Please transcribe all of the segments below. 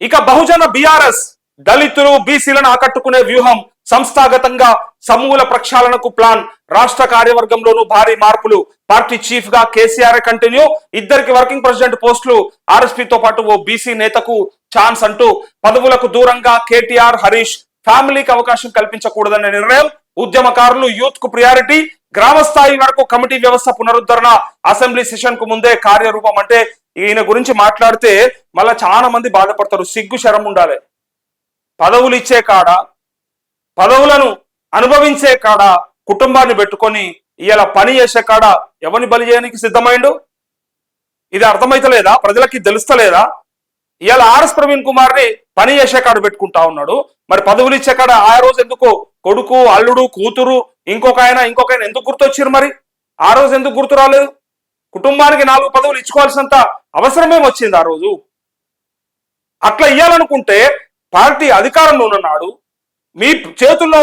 ఇక బహుజన బీఆర్ఎస్ దళితులు బీసీలను ఆకట్టుకునే వ్యూహం సంస్థాగతంగా సమూల ప్రక్షాళనకు ప్లాన్. రాష్ట్ర కార్యవర్గంలోనూ భారీ మార్పులు. పార్టీ చీఫ్గా కేసీఆర్ కంటిన్యూ. ఇద్దరికి వర్కింగ్ ప్రెసిడెంట్ పోస్టులు. ఆర్ఎస్పీతో తో పాటు ఓ బీసీ నేతకు ఛాన్స్ అంటూ పదవులకు దూరంగా కేటీఆర్ హరీష్ ఫ్యామిలీకి అవకాశం కల్పించకూడదనే నిర్ణయం ఉద్యమకారులు యూత్కు ప్రియారిటీ. గ్రామ స్థాయి వరకు కమిటీ వ్యవస్థ పునరుద్ధరణ అసెంబ్లీ సెషన్కు ముందే కార్యరూపం అంటే ఈయన గురించి మాట్లాడితే మళ్ళా చాలా మంది బాధపడతారు. సిగ్గు శరం ఉండాలి. పదవులు ఇచ్చే కాడ పదవులను అనుభవించే కాడ కుటుంబాన్ని పెట్టుకొని ఇవాళ పని చేసే కాడ ఎవరిని బలి చేయడానికి సిద్ధమైండు? ఇది అర్థమైతలేదా? ప్రజలకి తెలుస్తలేదా? ఇవాళ ఆర్ఎస్ ప్రవీణ్ కుమార్ని పని చేసే కాడ పెట్టుకుంటా ఉన్నాడు. మరి పదవులు ఇచ్చే కాడ ఆ రోజు ఎందుకు? కొడుకు అల్లుడు కూతురు ఇంకొక ఆయన ఇంకొక ఆయన ఎందుకు గుర్తొచ్చారు మరి? ఆ రోజు ఎందుకు గుర్తు రాలేదు? కుటుంబానికి నాలుగు పదవులు ఇచ్చుకోవాల్సినంత అవసరమే వచ్చింది ఆ రోజు? అట్లా ఇయ్యాలనుకుంటే పార్టీ అధికారంలో ఉన్ననాడు మీ చేతుల్లో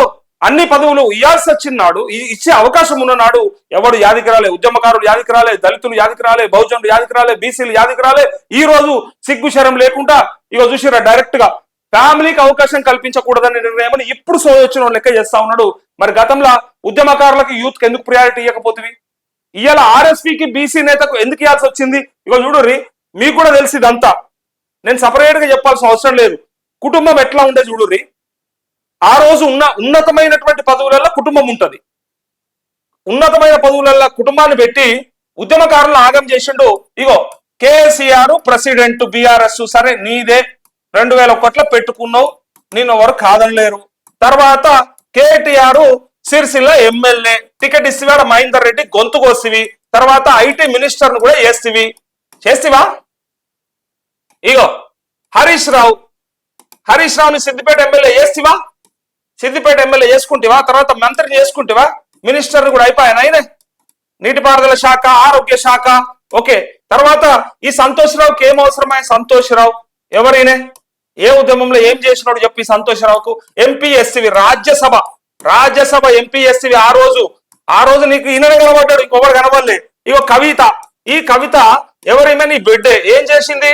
అన్ని పదవులు ఇవ్వాల్సి వచ్చినాడు ఇచ్చే అవకాశం ఉన్ననాడు ఎవడు యాదికి రాలే? ఉద్యమకారులు యాదికి రాలే దళితులు యాదికి రాలే బహుజనులు యాదికి రాలే బీసీలు యాదికి రాలే ఈ రోజు సిగ్గుశరం లేకుండా ఇక చూసిరా డైరెక్ట్గా ఫ్యామిలీకి అవకాశం కల్పించకూడదనే నిర్ణయమని ఇప్పుడు సో వచ్చిన లెక్క చేస్తా ఉన్నాడు. మరి గతంలో ఉద్యమకారులకు యూత్ ఎందుకు ప్రయారిటీ ఇవ్వకపోతుంది ఇవాళ ఆర్ఎస్పీకి బీసీ నేతకు ఎందుకు ఇవ్వాల్సి వచ్చింది? ఇక చూడుర్రి మీకు కూడా తెలిసి ఇదంతా. నేను సపరేట్గా చెప్పాల్సిన అవసరం లేదు. కుటుంబం ఎట్లా ఉండే చూడుర్రి ఆ రోజు ఉన్న ఉన్నతమైనటువంటి పదవులలో కుటుంబం ఉంటుంది. ఉన్నతమైన పదవులలో కుటుంబాన్ని పెట్టి ఉద్యమకారులను ఆగం చేసిండు ఇగో కేసీఆర్ ప్రెసిడెంట్ బీఆర్ఎస్ సరే నీదే. రెండు వేల ఒకటిలో పెట్టుకున్నావు నేను ఎవరు కాదనలేరు. తర్వాత కేటీఆర్ సిరిసిల్ల ఎమ్మెల్యే. టికెట్ ఇస్తివాడ మహేందర్ రెడ్డి గొంతు కోసివి. తర్వాత ఐటీ మినిస్టర్ను కూడా చేస్తివి చేస్తివా ఇగో హరీష్ రావు. హరీష్ రావుని సిద్దిపేట ఎమ్మెల్యే చేస్తివా సిద్దిపేట ఎమ్మెల్యే చేసుకుంటేవా తర్వాత మంత్రిని చేసుకుంటేవా మినిస్టర్ కూడా అయిపోయాను ఆయనే నీటిపారుదల శాఖ ఆరోగ్య శాఖ. ఓకే తర్వాత ఈ సంతోష్రావుకి ఏం అవసరమైన సంతోష్రావు ఎవరైనా ఏ ఉద్యమంలో ఏం చేసినాడు చెప్పి సంతోష్రావుకు ఎంపీ ఎస్సీవి రాజ్యసభ. రాజ్యసభ ఎంపీ ఎస్సీవి ఆ రోజు ఆ రోజు నీకు ఈయన కనబడ్డాడు ఇంకొకటి కనబడలే. ఇగో కవిత ఈ కవిత ఎవరైనా నీ బిడ్డే? ఏం చేసింది?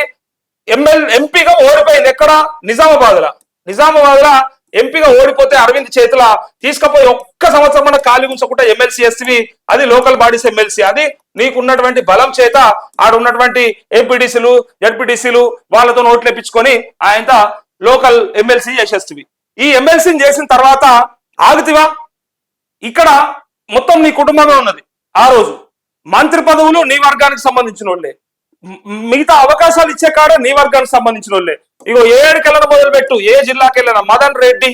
ఎమ్మెల్ ఎంపీగా ఓడిపోయింది ఎక్కడ? నిజామాబాద్ లా నిజామాబాద్ లా ఎంపీగా ఓడిపోతే అరవింద్ చేతుల తీసుకపోయి ఒక్క సంవత్సరం మన ఖాళీ ఉంచకుండా ఎమ్మెల్సీ ఎస్వి అది లోకల్ బాడీస్ ఎమ్మెల్సీ. అది నీకు ఉన్నటువంటి బలం చేత ఆడ ఉన్నటువంటి ఎంపీడీసీలు జడ్పీటీసీలు వాళ్ళతో నోట్లు ఇప్పించుకొని ఆయన లోకల్ ఎమ్మెల్సీ చేసేస్తువి. ఈ ఎమ్మెల్సీని చేసిన తర్వాత ఆగుతివా? ఇక్కడ మొత్తం నీ కుటుంబమే ఉన్నది. ఆ రోజు మంత్రి పదవులు నీ వర్గానికి సంబంధించిన వాళ్ళే మిగతా అవకాశాలు ఇచ్చే కాడ నీ వర్గానికి సంబంధించిన వాళ్ళే ఇగో ఏడుకెళ్ళన మొదలు మొదలుపెట్టు. ఏ జిల్లాకి వెళ్ళినా మదన్ రెడ్డి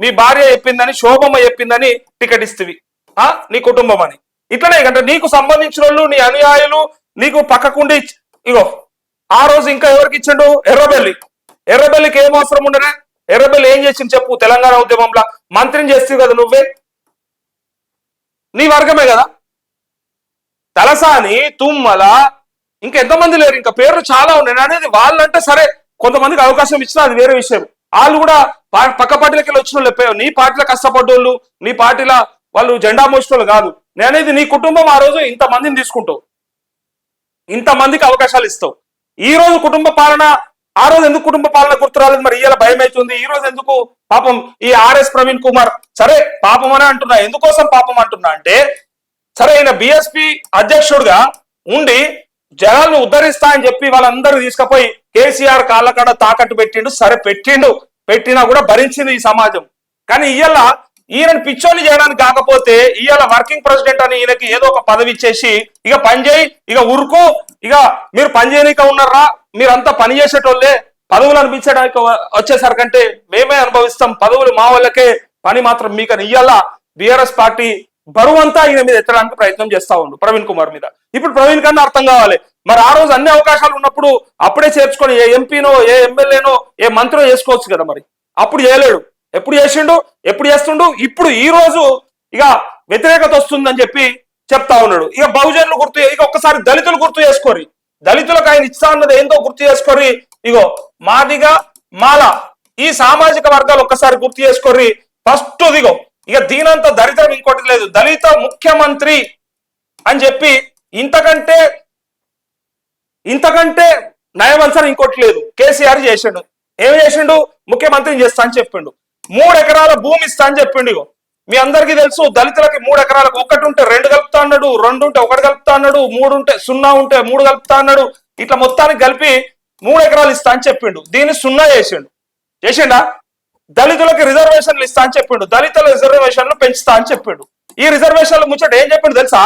మీ భార్య చెప్పిందని శోభమ్మ చెప్పిందని టికెట్ ఇస్తవి. ఆ? నీ కుటుంబం అని. ఇట్లనే అంటే నీకు సంబంధించిన వాళ్ళు నీ అనుయాయులు నీకు పక్కకుండి ఇగో. ఆ రోజు ఇంకా ఎవరికి ఇచ్చిండు? ఎర్రబెల్లి. ఎర్రబెల్లికి ఏం అవసరం ఉండనే? ఎర్రబెల్లి ఏం చేసింది చెప్పు? తెలంగాణ ఉద్యమంలో మంత్రిని చేస్తుంది కదా నువ్వే? నీ వర్గమే కదా? తలసాని తుమ్మల ఇంకా ఎంతమంది లేరు? ఇంకా పేర్లు చాలా ఉన్నాయి. అనేది వాళ్ళంటే సరే కొంతమందికి అవకాశం ఇచ్చినా అది వేరే విషయం. వాళ్ళు కూడా పక్క పార్టీలకి వెళ్ళి వచ్చిన వాళ్ళు నీ పార్టీలో కష్టపడ్డోళ్ళు నీ పార్టీలో వాళ్ళు జెండా మోసిన కాదు. నేనేది నీ కుటుంబం ఆ రోజు ఇంత మందిని తీసుకుంటావు. ఇంతమందికి అవకాశాలు ఇస్తావు. ఈ రోజు కుటుంబ పాలన ఆ రోజు ఎందుకు కుటుంబ పాలన గుర్తు రాలేదు మరి ఇవాళ భయం అవుతుంది ఈ రోజు ఎందుకు పాపం ఈ ఆర్ఎస్ ప్రవీణ్ కుమార్? సరే పాపం అని అంటున్నా. ఎందుకోసం పాపం అంటున్నా అంటే సరే ఆయన బిఎస్పి అధ్యక్షుడుగా ఉండి జనాలను ఉద్ధరిస్తా అని చెప్పి వాళ్ళందరూ తీసుకుపోయి కేసీఆర్ కాళ్ళకాడ తాకట్టు పెట్టిండు. సరే పెట్టిండు. పెట్టినా కూడా భరించింది ఈ సమాజం. కానీ ఇవాళ ఈయనని పిచ్చోని చేయడానికి కాకపోతే ఇవాళ వర్కింగ్ ప్రెసిడెంట్ అని ఈయనకి ఏదో ఒక పదవి ఇచ్చేసి ఇక పని చేయి ఇక ఉరుకు ఇక మీరు పని చేయనీక ఉన్నారా? మీరంతా పని చేసేటోళ్ళే పదవులు అనిపించడానికి వచ్చేసరికంటే మేమే అనుభవిస్తాం పదవులు మా వాళ్ళకే పని మాత్రం మీకని ఇయ్యాల? బిఆర్ఎస్ పార్టీ బరువు అంతా ఈయన మీద ఎత్తడానికి ప్రయత్నం చేస్తా ఉండు ప్రవీణ్ కుమార్ మీద. ఇప్పుడు ప్రవీణ్ కన్నా అర్థం కావాలి. మరి ఆ రోజు అన్ని అవకాశాలు ఉన్నప్పుడు అప్పుడే చేర్చుకొని ఏ ఎంపీనో ఏ ఎమ్మెల్యేనో ఏ మంత్రో చేసుకోవచ్చు కదా మరి. అప్పుడు చేయలేడు. ఎప్పుడు చేసిండు? ఎప్పుడు చేస్తుండు? ఇప్పుడు ఈ రోజు ఇక వ్యతిరేకత వస్తుందని చెప్పి చెప్తా ఉన్నాడు. ఇక బహుజనులు గుర్తు ఇక ఒక్కసారి దళితులు గుర్తు చేసుకోరి. దళితులకు ఆయన ఇస్తా అన్నది ఏందో గుర్తు చేసుకోరి. ఇగో మాదిగా మాల ఈ సామాజిక వర్గాలు ఒక్కసారి గుర్తు చేసుకోరి. ఫస్ట్ దిగో ఇక దీనంత దరిద్రం ఇంకోటి లేదు. దళిత ముఖ్యమంత్రి అని చెప్పి ఇంతకంటే ఇంతకంటే నయవంచన ఇంకోటి లేదు. కేసీఆర్ చేసిండు. ఏం చేసిండు? ముఖ్యమంత్రిని చేస్తా అని చెప్పిండు. మూడు ఎకరాల భూమి ఇస్తా అని చెప్పిండు ఇగో. మీ అందరికీ తెలుసు దళితులకి మూడు ఎకరాలకు ఒకటి ఉంటే రెండు కలుపుతా అన్నాడు రెండు ఉంటే ఒకటి కలుపుతా అన్నాడు మూడు ఉంటే సున్నా ఉంటే మూడు కలుపుతా అన్నాడు. ఇట్లా మొత్తానికి కలిపి మూడు ఎకరాలు ఇస్తా అని చెప్పిండు. దీన్ని సున్నా చేసిండు. చేసిండా? దళితులకి రిజర్వేషన్లు ఇస్తా అని చెప్పిండు. దళితుల రిజర్వేషన్లు పెంచుతా అని చెప్పిండు. ఈ రిజర్వేషన్లు ముచ్చట ఏం చెప్పిండు తెలుసా?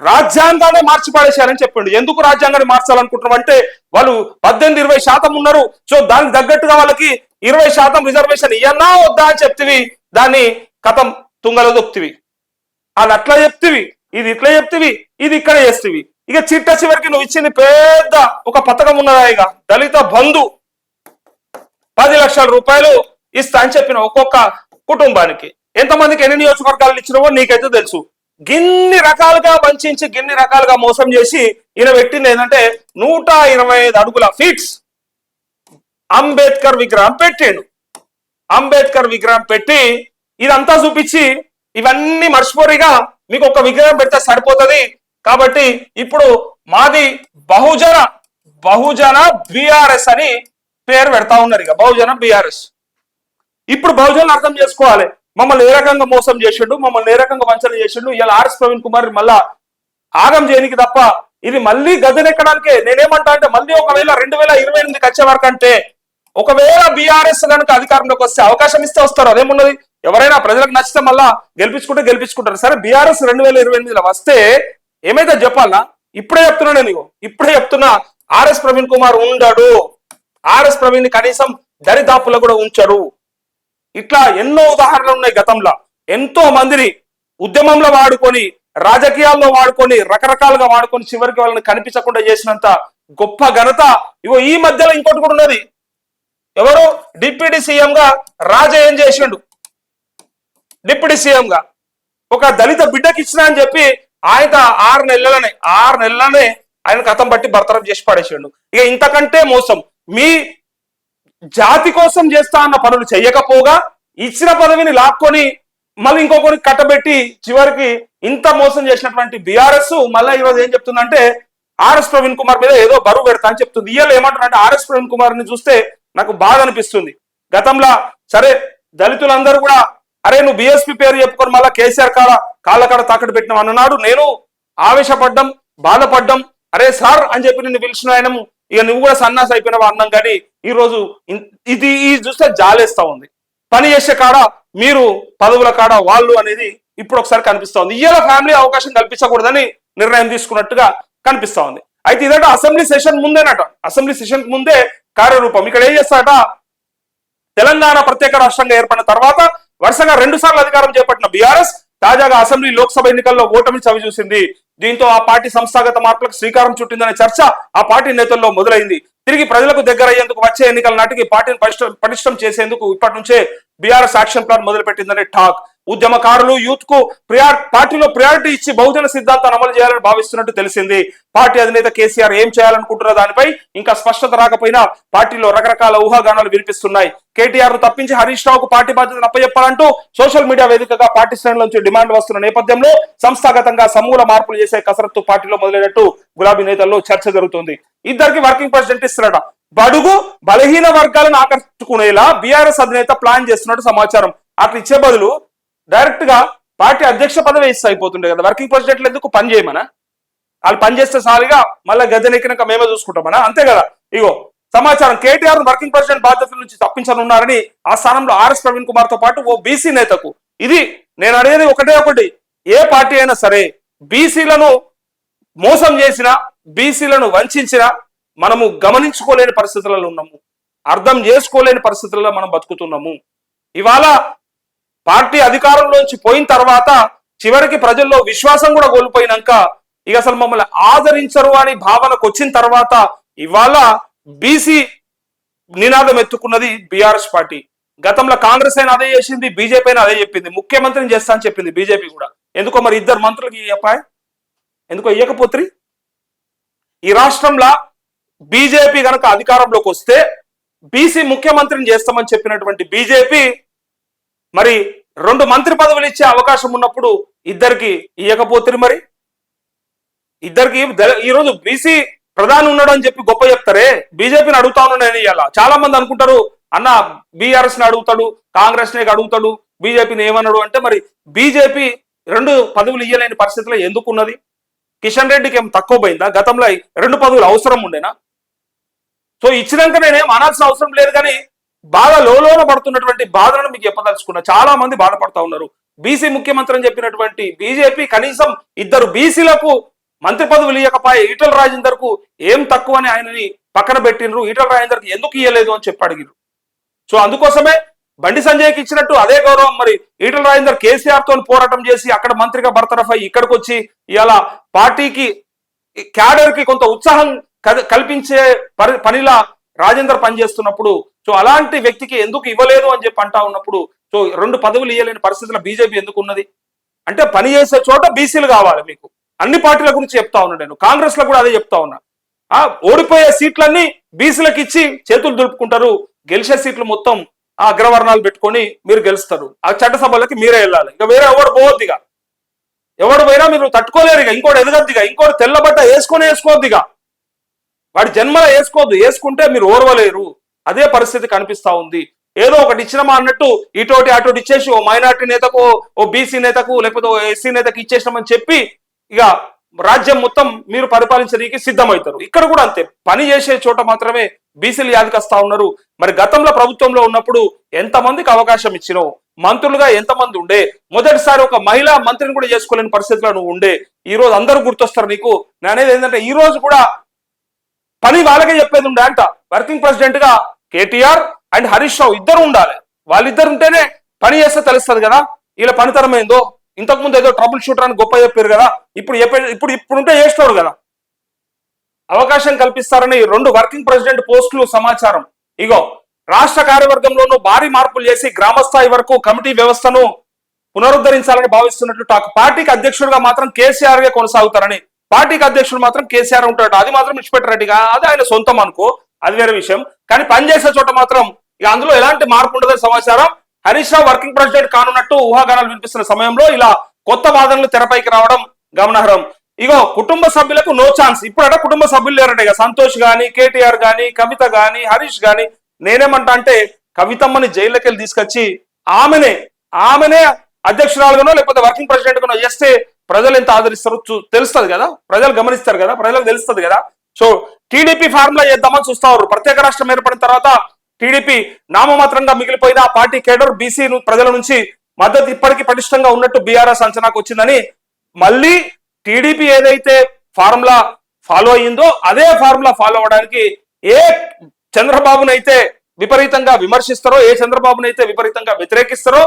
రాజ్యాంగాన్ని మార్చి పడేశారని చెప్పిండు. ఎందుకు రాజ్యాంగాన్ని మార్చాలనుకుంటున్నాం అంటే వాళ్ళు పద్దెనిమిది ఇరవై శాతం ఉన్నారు. సో దానికి తగ్గట్టుగా వాళ్ళకి ఇరవై శాతం రిజర్వేషన్ ఇయ్యన్నా వద్దా అని చెప్తివి. దాన్ని కథం తుంగలో దొక్తివి. అది అట్లా చెప్తివి ఇది ఇట్లా చెప్తివి ఇది ఇక్కడ చేస్తేవి. ఇక చిట్ట చివరికి నువ్వు ఇచ్చింది పెద్ద ఒక పథకం ఉన్నదా ఇక? దళిత బంధు. పది లక్షల రూపాయలు ఇస్తా అని చెప్పిన ఒక్కొక్క కుటుంబానికి. ఎంతమందికి ఎన్ని నియోజకవర్గాలు ఇచ్చినావో నీకైతే తెలుసు. గిన్ని రకాలుగా వంచించి గిన్ని రకాలుగా మోసం చేసి ఈయన పెట్టింది ఏంటంటే నూట ఇరవై ఐదు అడుగుల ఫీట్స్. అంబేద్కర్ విగ్రహం పెట్టాడు. అంబేద్కర్ విగ్రహం పెట్టి ఇదంతా చూపించి ఇవన్నీ మర్చిపోరిగా మీకు ఒక విగ్రహం పెడితే సరిపోతుంది. కాబట్టి ఇప్పుడు మాది బహుజన బహుజన బిఆర్ఎస్ అని పేరు పెడతా ఉన్నారు ఇక. బహుజన బిఆర్ఎస్. ఇప్పుడు బహుజనులు అర్థం చేసుకోవాలి. మమ్మల్ని ఏ రకంగా మోసం చేసిండు మమ్మల్ని ఏ రకంగా వంచన చేసిండు ఇలా ఆర్ఎస్ ప్రవీణ్ కుమార్ మళ్ళా ఆగం చేయనికి తప్ప ఇది మళ్ళీ గద్దెనెక్కడానికే నేనేమంటా అంటే మళ్ళీ ఒకవేళ రెండు వేల ఇరవై ఎనిమిదికి వచ్చే వరకు అంటే ఒకవేళ బీఆర్ఎస్ కనుక అధికారంలోకి వస్తే అవకాశం ఇస్తే వస్తారు. అదేమున్నది? ఎవరైనా ప్రజలకు నచ్చితే మళ్ళా గెలిపించుకుంటే గెలిపించుకుంటారు. సరే బీఆర్ఎస్ రెండు వేల ఇరవై ఎనిమిదిలో వస్తే ఏమైతే చెప్పాలనా ఇప్పుడే చెప్తున్నా నేను ఇప్పుడే చెప్తున్నా ఆర్ఎస్ ప్రవీణ్ కుమార్ ఉండడు. ఆర్ఎస్ ప్రవీణ్ని కనీసం దరిదాపులో కూడా ఉంచరు ఇట్లా ఎన్నో ఉదాహరణలు ఉన్నాయి గతంలో. ఎంతో మందిని ఉద్యమంలో వాడుకొని రాజకీయాల్లో వాడుకొని రకరకాలుగా వాడుకొని చివరికి వాళ్ళని కనిపించకుండా చేసినంత గొప్ప ఘనత ఇగో ఈ మధ్యలో ఇంకోటి కూడా ఉన్నది. ఎవరు? డిప్యూటీ సీఎం గా రాజా ఏం చేసిండు? డిప్యూటీ సీఎం గా. ఒక దళిత బిడ్డకి ఇచ్చిన అని చెప్పి ఆయన ఆరు నెలలనే ఆరు నెలలనే ఆయన కథం బట్టి బర్తరఫ్ చేసి పడేసిండు. ఇక ఇంతకంటే మోసం. మీ జాతి కోసం చేస్తా అన్న పనులు చెయ్యకపోగా ఇచ్చిన పదవిని లాక్కొని మళ్ళీ ఇంకొకరికి కట్టబెట్టి చివరికి ఇంత మోసం చేసినటువంటి బీఆర్ఎస్ మళ్ళీ ఈరోజు ఏం చెప్తుందంటే ఆర్ఎస్ ప్రవీణ్ కుమార్ మీద ఏదో బరువు పెడతా అని చెప్తుంది. ఇయ్యాల ఏమంటారంటే ఆర్ఎస్ ప్రవీణ్ కుమార్ని చూస్తే నాకు బాధ అనిపిస్తుంది. గతంలో సరే దళితులందరూ కూడా అరే నువ్వు బీఎస్పీ పేరు చెప్పుకొని మళ్ళీ కేసీఆర్ కాడ కాళ్ళ కాడ తాకట్టు పెట్టినావు అన్నాడు. నేను ఆవేశపడ్డం బాధపడ్డం అరే సార్ అని చెప్పి నిన్ను పిలిచిన ఆయన ఇక నువ్వు కూడా సన్నాసి అయిపోయినావు అన్నం. కానీ ఈ రోజు ఇది ఇది చూస్తే జాలేస్తా ఉంది. పని చేసే కాడ మీరు పదవుల కాడ వాళ్ళు అనేది ఇప్పుడు ఒకసారి కనిపిస్తా ఉంది. ఇయ్యాల ఫ్యామిలీ అవకాశం కల్పించకూడదని నిర్ణయం తీసుకున్నట్టుగా కనిపిస్తా ఉంది. అయితే ఇదంటే అసెంబ్లీ సెషన్ ముందేనట. అసెంబ్లీ సెషన్ ముందే కార్యరూపం. ఇక్కడ ఏం చేస్తారట? తెలంగాణ ప్రత్యేక రాష్ట్రంగా ఏర్పడిన తర్వాత వరుసగా రెండు సార్లు అధికారం చేపట్టిన బీఆర్ఎస్ తాజాగా అసెంబ్లీ లోక్సభ ఎన్నికల్లో ఓటమి చవి చూసింది. దీంతో ఆ పార్టీ సంస్థాగత మార్పులకు శ్రీకారం చుట్టిందనే చర్చ ఆ పార్టీ నేతల్లో మొదలైంది. తిరిగి ప్రజలకు దగ్గర అయ్యేందుకు వచ్చే ఎన్నికల నాటికి పార్టీని పటిష్టం పటిష్టం చేసేందుకు ఇప్పటి నుంచే బీఆర్ఎస్ యాక్షన్ ప్లాన్ మొదలుపెట్టిందనే టాక్. ఉద్యమకారులు యూత్కు ప్రియార్ పార్టీలో ప్రయారిటీ ఇచ్చి బహుజన సిద్ధాంతాన్ని అమలు చేయాలని భావిస్తున్నట్టు తెలిసింది. పార్టీ అధినేత కేసీఆర్ ఏం చేయాలనుకుంటున్న దానిపై ఇంకా స్పష్టత రాకపోయినా పార్టీలో రకరకాల ఊహాగానాలు వినిపిస్తున్నాయి. కేటీఆర్ను తప్పించి హరీష్ రావుకు పార్టీ బాధ్యతను అప్పచెప్పాలంటూ సోషల్ మీడియా వేదికగా పార్టీ శ్రేణుల నుంచి డిమాండ్ వస్తున్న నేపథ్యంలో సంస్థాగతంగా సమూల మార్పులు చేసే కసరత్తు పార్టీలో మొదలైనట్టు గులాబీ నేతల్లో చర్చ జరుగుతుంది. ఇద్దరికి వర్కింగ్ ప్రెసిడెంట్ ఇస్తున్నారట బడుగు బలహీన వర్గాలను ఆకట్టుకునేలా బీఆర్ఎస్ అధినేత ప్లాన్ చేస్తున్నట్టు సమాచారం. అట్లా ఇచ్చే బదులు డైరెక్ట్గా పార్టీ అధ్యక్ష పదవి ఇస్తే అయిపోతుండే కదా. వర్కింగ్ ప్రెసిడెంట్లు ఎందుకు పని చేయమనా? వాళ్ళు పని చేస్తే సాలిగా మళ్ళీ గద్దెనెక్కినాక మేమే చూసుకుంటామనా? అంతే కదా. ఇగో సమాచారం కేటీఆర్ వర్కింగ్ ప్రెసిడెంట్ బాధ్యతల నుంచి తప్పించనున్నారని ఆ స్థానంలో ఆర్ఎస్ ప్రవీణ్ కుమార్తో పాటు ఓ బీసీ నేతకు. ఇది నేను అడిగేది ఒకటే ఒకటి. ఏ పార్టీ అయినా సరే బీసీలను మోసం చేసిన బీసీలను వంచిన మనము గమనించుకోలేని పరిస్థితులలో ఉన్నాము. అర్థం చేసుకోలేని పరిస్థితుల్లో మనం బతుకుతున్నాము. ఇవాళ పార్టీ అధికారంలోంచి పోయిన తర్వాత చివరికి ప్రజల్లో విశ్వాసం కూడా కోల్పోయినాక ఇక అసలు మమ్మల్ని ఆదరించరు అని భావనకు వచ్చిన తర్వాత ఇవాళ బీసీ నినాదం ఎత్తుకున్నది బీఆర్ఎస్ పార్టీ. గతంలో కాంగ్రెస్ అయినా అదే చేసింది బీజేపీ అయినా అదే చెప్పింది. ముఖ్యమంత్రిని చేస్తా అని చెప్పింది బీజేపీ కూడా. ఎందుకో మరి ఇద్దరు మంత్రులకి ఇయ్యపాయ్ ఎందుకో ఇయ్యకపోత్రి? ఈ రాష్ట్రంలో బీజేపీ గనక అధికారంలోకి వస్తే బీసీ ముఖ్యమంత్రిని చేస్తామని చెప్పినటువంటి బీజేపీ మరి రెండు మంత్రి పదవులు ఇచ్చే అవకాశం ఉన్నప్పుడు ఇద్దరికి ఇయ్యకపోతే మరి? ఇద్దరికి ఈరోజు బీసీ ప్రధాని ఉన్నాడు అని చెప్పి గొప్ప చెప్తారే? బీజేపీని అడుగుతాను నేను ఇలా చాలా మంది అనుకుంటారు అన్న బీఆర్ఎస్ని అడుగుతాడు కాంగ్రెస్ని అడుగుతాడు బీజేపీని ఏమన్నాడు అంటే మరి బీజేపీ రెండు పదవులు ఇయ్యలేని పరిస్థితిలో ఎందుకున్నది కిషన్ రెడ్డికి ఏం తక్కువ పోయిందా? గతంలో రెండు పదవులు అవసరం ఉండేనా? సో ఇచ్చినాక నేనేం అనాల్సిన అవసరం లేదు కానీ బాగా లోలోన పడుతున్నటువంటి బాధలను మీకు చెప్పదలుచుకున్నా చాలా మంది బాధపడతా ఉన్నారు. బీసీ ముఖ్యమంత్రి అని చెప్పినటువంటి బీజేపీ కనీసం ఇద్దరు బీసీలకు మంత్రి పదవులు ఇవ్వకపోయే ఈటల రాజేందర్కు ఏం తక్కువ అని ఆయనని పక్కన పెట్టినరు ఈటల రాజేందర్కి ఎందుకు ఇయ్యలేదు అని చెప్పి అడిగిరు సో అందుకోసమే బండి సంజయ్కి ఇచ్చినట్టు అదే గౌరవం మరి ఈటల రాజేందర్ కేసీఆర్తో పోరాటం చేసి అక్కడ మంత్రిగా బర్తరఫ్ అయ్యి ఇక్కడికి వచ్చి ఇలా పార్టీకి క్యాడర్కి కొంత ఉత్సాహం కల్- కల్పించే పనిలా రాజేందర్ పనిచేస్తున్నప్పుడు సో అలాంటి వ్యక్తికి ఎందుకు ఇవ్వలేదు అని చెప్పి అంటా ఉన్నప్పుడు సో రెండు పదవులు ఇవ్వలేని పరిస్థితుల్లో బీజేపీ ఎందుకు ఉన్నది? అంటే పని చేసే చోట బీసీలు కావాలి మీకు. అన్ని పార్టీల గురించి చెప్తా ఉన్నా నేను. కాంగ్రెస్లో కూడా అదే చెప్తా ఉన్నా. ఆ ఓడిపోయే సీట్లన్నీ బీసీలకు ఇచ్చి చేతులు దులుపుకుంటారు. గెలిచే సీట్లు మొత్తం ఆ అగ్రవర్ణాలు పెట్టుకొని మీరు గెలుస్తారు. ఆ చట్టసభలకి మీరే వెళ్ళాలి. ఇంకా వేరే ఎవడు ఇక. ఎవడు పోయినా మీరు తట్టుకోలేరు ఇక. ఇంకోటి ఎదగద్దిగా ఇంకోటి తెల్లబట్ట వేసుకొని వేసుకోవద్దిగా వాడి జన్మలో వేసుకోవద్దు. వేసుకుంటే మీరు ఓర్వలేరు. అదే పరిస్థితి కనిపిస్తా ఉంది. ఏదో ఒకటి ఇచ్చినమా అన్నట్టు ఇటోటి అటోటి ఇచ్చేసి ఓ మైనార్టీ నేతకు ఓ బీసీ నేతకు లేకపోతే ఓ ఎస్సీ నేతకు ఇచ్చేసినామని చెప్పి ఇక రాజ్యం మొత్తం మీరు పరిపాలించడానికి సిద్ధమవుతారు. ఇక్కడ కూడా అంతే. పని చేసే చోట మాత్రమే బీసీలు యాదికొస్తా ఉన్నారు. మరి గతంలో ప్రభుత్వంలో ఉన్నప్పుడు ఎంతమందికి అవకాశం ఇచ్చినావు మంత్రులుగా ఎంతమంది ఉండే మొదటిసారి ఒక మహిళా మంత్రిని కూడా చేసుకోలేని పరిస్థితిలో నువ్వు ఉండే ఈ రోజు అందరూ గుర్తొస్తారు నీకు. నేను అనేది ఏంటంటే ఈ రోజు కూడా పని వాళ్ళకే చెప్పేది ఉండే అంట. వర్కింగ్ ప్రెసిడెంట్గా కేటీఆర్ అండ్ హరీష్ రావు ఇద్దరు ఉండాలి. వాళ్ళిద్దరు ఉంటేనే పని చేస్తే తెలుస్తుంది కదా. వీళ్ళ పనితరమైందో ఇంతకు ముందు ఏదో ట్రబుల్ షూటర్ అని గొప్ప చెప్పారు కదా. ఇప్పుడు ఇప్పుడు ఇప్పుడు ఉంటే చేస్తాడు కదా. అవకాశం కల్పిస్తారని రెండు వర్కింగ్ ప్రెసిడెంట్ పోస్టులు సమాచారం. ఇగో రాష్ట్ర కార్యవర్గంలోనూ భారీ మార్పులు చేసి గ్రామ స్థాయి వరకు కమిటీ వ్యవస్థను పునరుద్ధరించాలని భావిస్తున్నట్లు టాక్. పార్టీకి అధ్యక్షుడిగా మాత్రం కేసీఆర్గా కొనసాగుతారని. పార్టీకి అధ్యక్షుడు మాత్రం కేసీఆర్ ఉంటాడు అది మాత్రం విడిచిపెట్టరెడ్డిగా అది ఆయన సొంతం అనుకో. అది వేరే విషయం. కానీ పనిచేసే చోట మాత్రం ఇక అందులో ఎలాంటి మార్పు ఉండదని సమాచారం హరీష్ రావు వర్కింగ్ ప్రెసిడెంట్ కానున్నట్టు ఊహాగానాలు వినిపిస్తున్న సమయంలో ఇలా కొత్త వాదనలు తెరపైకి రావడం గమనార్హం. ఇగో కుటుంబ సభ్యులకు నో ఛాన్స్ ఇప్పుడట కుటుంబ సభ్యులు లేరట ఇక. సంతోష్ గాని కేటీఆర్ గాని కవిత గాని హరీష్ గాని నేనేమంటా అంటే కవితమ్మని జైల్లోకి వెళ్ళి తీసుకొచ్చి ఆమెనే ఆమెనే అధ్యక్షురాలుగానో లేకపోతే వర్కింగ్ ప్రెసిడెంట్ గానో చేస్తే ప్రజలు ఎంత ఆదరిస్తారో? తెలుస్తుంది కదా? ప్రజలు గమనిస్తారు కదా? ప్రజలకు తెలుస్తుంది కదా? సో టీడీపీ ఫార్ములా చేద్దామని చూస్తారు ప్రత్యేక రాష్ట్రం ఏర్పడిన తర్వాత టీడీపీ నామమాత్రంగా మిగిలిపోయిన ఆ పార్టీ కేడర్ బీసీ ప్రజల నుంచి మద్దతు ఇప్పటికీ పటిష్టంగా ఉన్నట్టు బీఆర్ఎస్ అంచనాకు వచ్చిందని మళ్ళీ టీడీపీ ఏదైతే ఫార్ములా ఫాలో అయ్యిందో అదే ఫార్ములా ఫాలో అవడానికి ఏ చంద్రబాబునైతే విపరీతంగా విమర్శిస్తారో ఏ చంద్రబాబునైతే విపరీతంగా వ్యతిరేకిస్తారో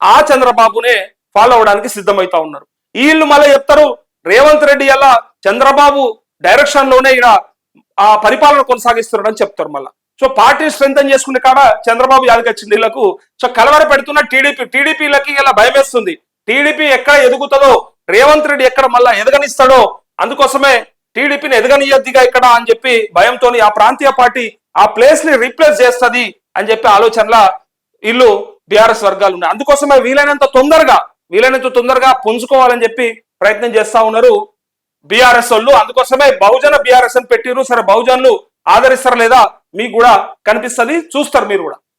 ఆ చంద్రబాబునే ఫాలో అవడానికి సిద్ధమవుతా ఉన్నారు. వీళ్ళు మళ్ళీ చెప్తారు రేవంత్ రెడ్డి అలా చంద్రబాబు డైరెక్షన్లోనే ఇక్కడ ఆ పరిపాలన కొనసాగిస్తున్నాడని చెప్తారు మళ్ళీ. సో పార్టీ స్ట్రెంగ్ చేసుకునే కాడ చంద్రబాబు యాదకొచ్చింది వీళ్ళకు సో కలవర పెడుతున్న టీడీపీ టీడీపీలకి ఇలా భయమేస్తుంది. టీడీపీ ఎక్కడ ఎదుగుతుందో రేవంత్ రెడ్డి ఎక్కడ మళ్ళా ఎదగనిస్తాడో అందుకోసమే టీడీపీని ఎదగనియద్దిగా ఇక్కడ అని చెప్పి భయంతో ఆ ప్రాంతీయ పార్టీ ఆ ప్లేస్ని రీప్లేస్ చేస్తుంది అని చెప్పి ఆలోచనల ఇల్లు బీఆర్ఎస్ వర్గాలు ఉన్నాయి. అందుకోసమే వీలైనంత తొందరగా వీలైనంత తొందరగా పుంజుకోవాలని చెప్పి ప్రయత్నం చేస్తా ఉన్నారు బీఆర్ఎస్ వాళ్ళు అందుకోసమే బహుజన బీఆర్ఎస్ అని పెట్టిరు సరే బహుజనులు ఆదరిస్తారు లేదా మీకు కూడా కనిపిస్తది. చూస్తారు మీరు కూడా.